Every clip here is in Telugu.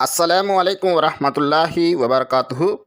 అస్సలాము అలైకుం వరహమతుల్లాహి వబర్కాతుహు.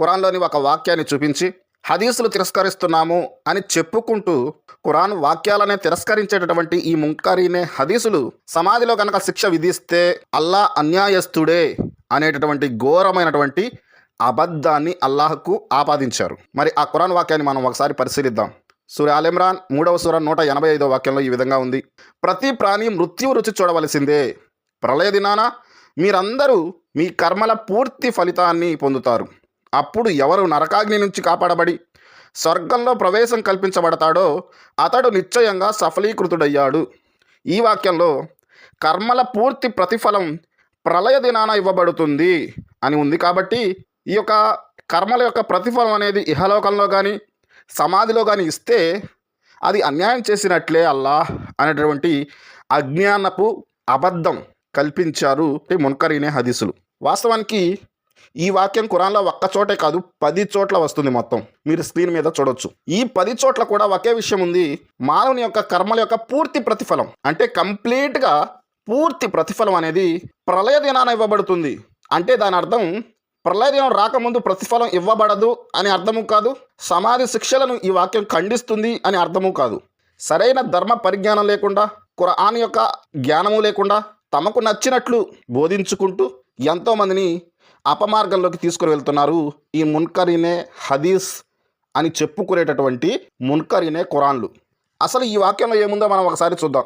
ఖురాన్లోని ఒక వాక్యాన్ని చూపించి హదీసులు తిరస్కరిస్తున్నాము అని చెప్పుకుంటూ ఖురాన్ వాక్యాలనే తిరస్కరించేటటువంటి ఈ ముంకరీనే హదీసులు సమాధిలో కనుక శిక్ష విధిస్తే అల్లా అన్యాయస్తుడే అనేటటువంటి ఘోరమైనటువంటి అబద్ధాన్ని అల్లాహకు ఆపాదించారు. మరి ఆ ఖురాన్ వాక్యాన్ని మనం ఒకసారి పరిశీలిద్దాం. సూర్య ఆలిమ్రాన్ మూడవ సూర నూట ఎనభై ఐదో వాక్యంలో ఈ విధంగా ఉంది. ప్రతి ప్రాణి మృత్యు రుచి చూడవలసిందే. ప్రళయ దినాన మీరందరూ మీ కర్మల పూర్తి ఫలితాన్ని పొందుతారు. అప్పుడు ఎవరు నరకాగ్ని నుంచి కాపాడబడి స్వర్గంలో ప్రవేశం కల్పించబడతాడో అతడు నిశ్చయంగా సఫలీకృతుడయ్యాడు. ఈ వాక్యంలో కర్మల పూర్తి ప్రతిఫలం ప్రళయ దినాన ఇవ్వబడుతుంది అని ఉంది కాబట్టి ఈ యొక్క కర్మల యొక్క ప్రతిఫలం అనేది ఇహలోకంలో కానీ సమాధిలో కానీ ఇస్తే అది అన్యాయం చేసినట్లే అల్లా అనేటువంటి అజ్ఞానపు అబద్ధం. కల్పించారు మున్కరీనే హదీసులు. వాస్తవానికి ఈ వాక్యం కురాన్లో ఒక్క చోటే కాదు పది చోట్ల వస్తుంది మొత్తం. మీరు స్క్రీన్ మీద చూడొచ్చు. ఈ పది చోట్ల కూడా ఒకే విషయం ఉంది మానవుని యొక్క కర్మల యొక్క పూర్తి ప్రతిఫలం. అంటే కంప్లీట్గా పూర్తి ప్రతిఫలం అనేది ప్రళయ దినాన ఇవ్వబడుతుంది. అంటే దాని అర్థం ప్రళయ దినం రాకముందు ప్రతిఫలం ఇవ్వబడదు అని అర్థము కాదు సమాధి శిక్షలను ఈ వాక్యం ఖండిస్తుంది అని అర్థము కాదు. సరైన ధర్మ పరిజ్ఞానం లేకుండా ఖురాన్ యొక్క జ్ఞానము లేకుండా తమకు నచ్చినట్లు బోధించుకుంటూ ఎంతోమందిని అపమార్గంలోకి తీసుకుని వెళ్తున్నారు ఈ మున్కరీనే హదీస్ అని చెప్పుకునేటటువంటి మున్కరీనే ఖురాన్లు. అసలు ఈ వాక్యంలో ఏముందో మనం ఒకసారి చూద్దాం.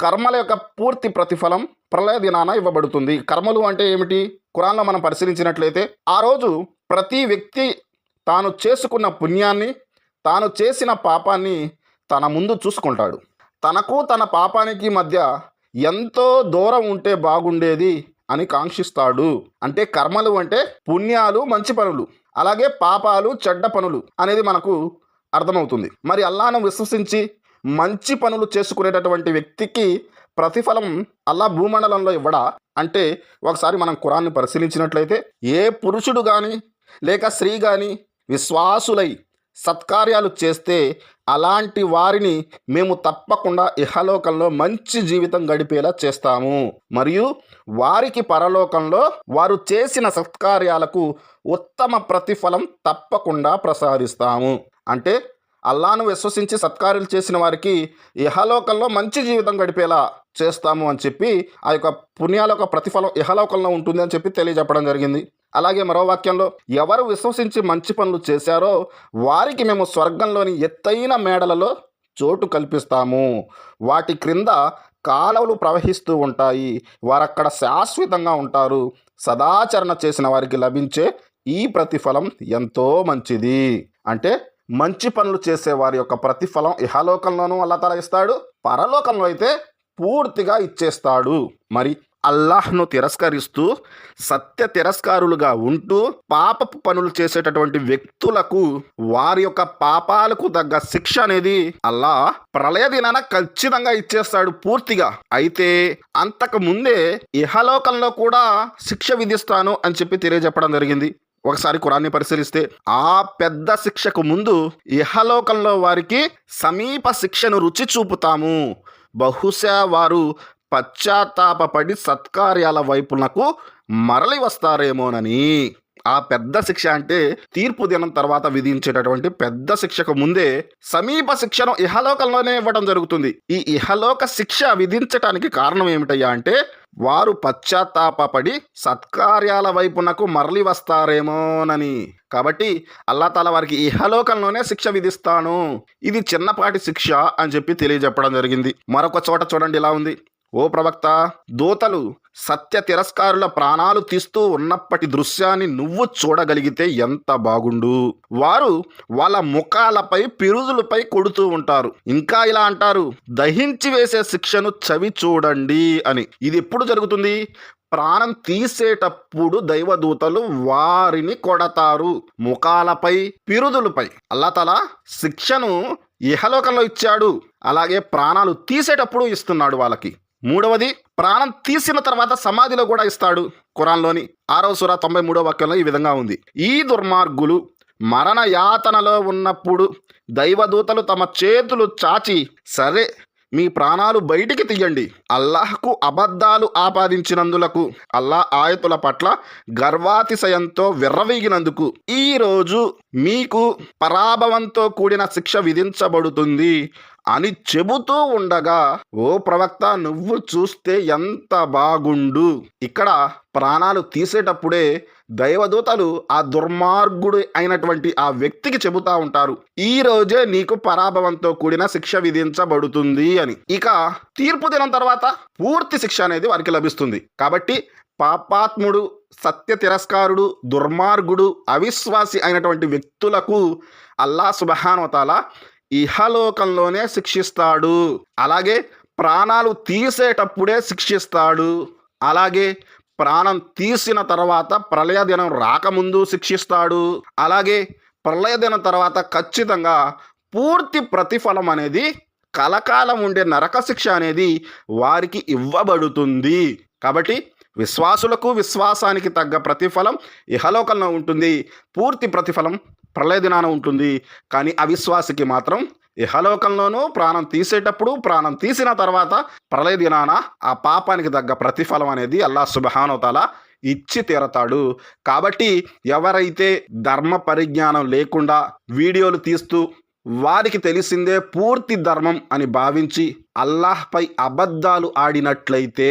కర్మల యొక్క పూర్తి ప్రతిఫలం ప్రళయ దినాన ఇవ్వబడుతుంది. కర్మలు అంటే ఏమిటి? ఖురాన్లో మనం పరిశీలించినట్లయితే ఆ రోజు ప్రతి వ్యక్తి తాను చేసుకున్న పుణ్యాన్ని తాను చేసిన పాపాన్ని తన ముందు చూసుకుంటాడు. తనకు తన పాపానికి మధ్య ఎంతో దూరం ఉంటే బాగుండేది అని కాంక్షిస్తాడు. అంటే కర్మలు అంటే పుణ్యాలు మంచి పనులు. అలాగే పాపాలు చెడ్డ పనులు అనేది మనకు అర్థమవుతుంది. మరి అల్లాను విశ్వసించి మంచి పనులు చేసుకునేటటువంటి వ్యక్తికి ప్రతిఫలం అల్లా భూమండలంలో ఇవ్వడా? అంటే ఒకసారి మనం కురాన్ని పరిశీలించినట్లయితే ఏ పురుషుడు కానీ లేక స్త్రీ కానీ విశ్వాసులై సత్కార్యాలు చేస్తే అలాంటి వారిని మేము తప్పకుండా ఇహలోకంలో మంచి జీవితం గడిపేలా చేస్తాము. మరియు వారికి పరలోకంలో వారు చేసిన సత్కార్యాలకు ఉత్తమ ప్రతిఫలం తప్పకుండా ప్రసాదిస్తాము. అంటే అల్లాను విశ్వసించి సత్కార్యాలు చేసిన వారికి ఇహలోకంలో మంచి జీవితం గడిపేలా చేస్తాము అని చెప్పి ఆ యొక్క పుణ్యాల యొక్క ప్రతిఫలం ఇహలోకంలో ఉంటుంది అని చెప్పి తెలియజెప్పడం జరిగింది. అలాగే మరో వాక్యంలో ఎవరు విశ్వసించి మంచి పనులు చేశారో వారికి మేము స్వర్గంలోని ఎత్తైన మేడలలో చోటు కల్పిస్తాము. వాటి క్రింద కాలువలు ప్రవహిస్తూ ఉంటాయి. వారక్కడ శాశ్వతంగా ఉంటారు. సదాచరణ చేసిన వారికి లభించే ఈ ప్రతిఫలం ఎంతో మంచిది. అంటే మంచి పనులు చేసే వారి యొక్క ప్రతిఫలం ఇహలోకంలోనూ అల్లాతల ఇస్తాడు. పరలోకంలో అయితే పూర్తిగా ఇచ్చేస్తాడు. మరి అల్లాహ్ను తిరస్కరిస్తూ సత్య తిరస్కారులుగా ఉంటూ పాపపు పనులు చేసేటటువంటి వ్యక్తులకు వారి యొక్క పాపాలకు తగ్గ శిక్ష అనేది అల్లా ప్రళయ దినాన ఖచ్చితంగా ఇచ్చేస్తాడు పూర్తిగా. అయితే అంతకు ముందే ఇహలోకంలో కూడా శిక్ష విధిస్తాను అని చెప్పి తెలియజెప్పడం జరిగింది. ఒకసారి కురాన్ని పరిశీలిస్తే ఆ పెద్ద శిక్షకు ముందు ఇహలోకంలో వారికి సమీప శిక్షను రుచి చూపుతాము. బహుశా వారు పశ్చాత్తాపడి సత్కార్యాల వైపునకు మరలి వస్తారేమోనని. ఆ పెద్ద శిక్ష అంటే తీర్పు దినం తర్వాత విధించేటటువంటి పెద్ద శిక్షకు ముందే సమీప శిక్షను ఇహలోకంలోనే ఇవ్వడం జరుగుతుంది. ఈ ఇహలోక శిక్ష విధించటానికి కారణం ఏమిటయ్యా అంటే వారు పశ్చాత్తాపడి సత్కార్యాల వైపునకు మరలి వస్తారేమోనని. కాబట్టి అల్లాతాల వారికి ఇహలోకంలోనే శిక్ష విధిస్తాను. ఇది చిన్నపాటి శిక్ష అని చెప్పి తెలియజెప్పడం జరిగింది. మరొక చోట చూడండి ఇలా ఉంది. ఓ ప్రవక్త దూతలు సత్య తిరస్కారుల ప్రాణాలు తీస్తూ ఉన్నప్పటి దృశ్యాన్ని నువ్వు చూడగలిగితే ఎంత బాగుండు? వారు వాళ్ళ ముఖాలపై పిరుదులపై కొడుతూ ఉంటారు. ఇంకా ఇలా అంటారు దహించి వేసే శిక్షను చవి చూడండి అని. ఇది ఎప్పుడు జరుగుతుంది? ప్రాణం తీసేటప్పుడు దైవదూతలు వారిని కొడతారు. ముఖాలపై పిరుదులపై. అల్లతల శిక్షను ఇహలోకంలో ఇచ్చాడు. అలాగే ప్రాణాలు తీసేటప్పుడు ఇస్తున్నాడు వాళ్ళకి. మూడవది ప్రాణం తీసిన తర్వాత సమాధిలో కూడా ఇస్తాడు ఖురాన్లోని ఆరవ సుర తొంభై మూడో వాక్యంలో ఈ విధంగా ఉంది. ఈ దుర్మార్గులు మరణ యాతనలో ఉన్నప్పుడు దైవదూతలు తమ చేతులు చాచి సరే మీ ప్రాణాలు బయటికి తీయండి. అల్లాహ్కు అబద్ధాలు ఆపాదించినందులకు అల్లాహ్ ఆయతుల పట్ల గర్వాతిశయంతో విర్రవీగినందుకు ఈ రోజు మీకు పరాభవంతో కూడిన శిక్ష విధించబడుతుంది. అని చెబుతూ ఉండగా ఓ ప్రవక్త నువ్వు చూస్తే ఎంత బాగుండు. ఇక్కడ ప్రాణాలు తీసేటప్పుడే దైవదూతలు ఆ దుర్మార్గుడు అయినటువంటి ఆ వ్యక్తికి చెబుతా ఉంటారు ఈ రోజే నీకు పరాభవంతో కూడిన శిక్ష విధించబడుతుంది అని. ఇక తీర్పు దినం తర్వాత పూర్తి శిక్ష అనేది వారికి లభిస్తుంది. కాబట్టి పాపాత్ముడు సత్య తిరస్కారుడు దుర్మార్గుడు అవిశ్వాసి అయినటువంటి వ్యక్తులకు అల్లా సుబహానవతాల ఇహలోకంలోనే శిక్షిస్తాడు. అలాగే ప్రాణాలు తీసేటప్పుడే శిక్షిస్తాడు. అలాగే ప్రాణం తీసిన తర్వాత ప్రళయ దినం రాకముందు శిక్షిస్తాడు. అలాగే ప్రళయ దినం తర్వాత ఖచ్చితంగా పూర్తి ప్రతిఫలం అనేది కలకాలం ఉండే నరక శిక్ష అనేది వారికి ఇవ్వబడుతుంది. కాబట్టి విశ్వాసులకు విశ్వాసానికి తగ్గ ప్రతిఫలం ఇహలోకంలో ఉంటుంది. పూర్తి ప్రతిఫలం ప్రళయ దినాన ఉంటుంది. కానీ అవిశ్వాసికి మాత్రం ఇహలోకంలోనూ ప్రాణం తీసేటప్పుడు ప్రాణం తీసిన తర్వాత ప్రళయ దినాన ఆ పాపానికి తగ్గ ప్రతిఫలం అనేది అల్లా సుబహానోతాల ఇచ్చి తీరతాడు. కాబట్టి ఎవరైతే ధర్మ పరిజ్ఞానం లేకుండా వీడియోలు తీస్తూ వారికి తెలిసిందే పూర్తి ధర్మం అని భావించి అల్లాహ్పై అబద్ధాలు ఆడినట్లయితే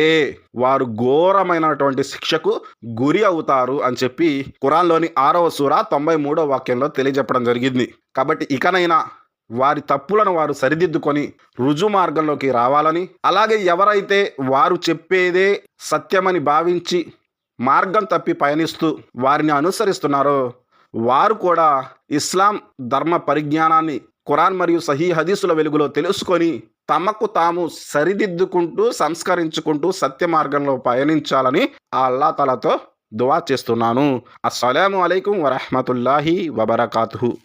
వారు ఘోరమైనటువంటి శిక్షకు గురి అవుతారు అని చెప్పి ఖురాన్లోని ఆరవ సూర తొంభై మూడవ వాక్యంలో తెలియజెప్పడం జరిగింది. కాబట్టి ఇకనైనా వారి తప్పులను వారు సరిదిద్దుకొని రుజు మార్గంలోకి రావాలని అలాగే ఎవరైతే వారు చెప్పేదే సత్యమని భావించి మార్గం తప్పి పయనిస్తూ వారిని అనుసరిస్తున్నారో వారు కూడా ఇస్లాం ధర్మ పరిజ్ఞానాన్ని ఖురాన్ మరియు సహీ హదీసుల వెలుగులో తెలుసుకొని తమకు తాము సరిదిద్దుకుంటూ సంస్కరించుకుంటూ సత్య మార్గంలో పయనించాలని ఆ అల్లా తలతో దువా చేస్తున్నాను. అస్సలం అయికం వరహమతుల్లాహి వబర్కాతు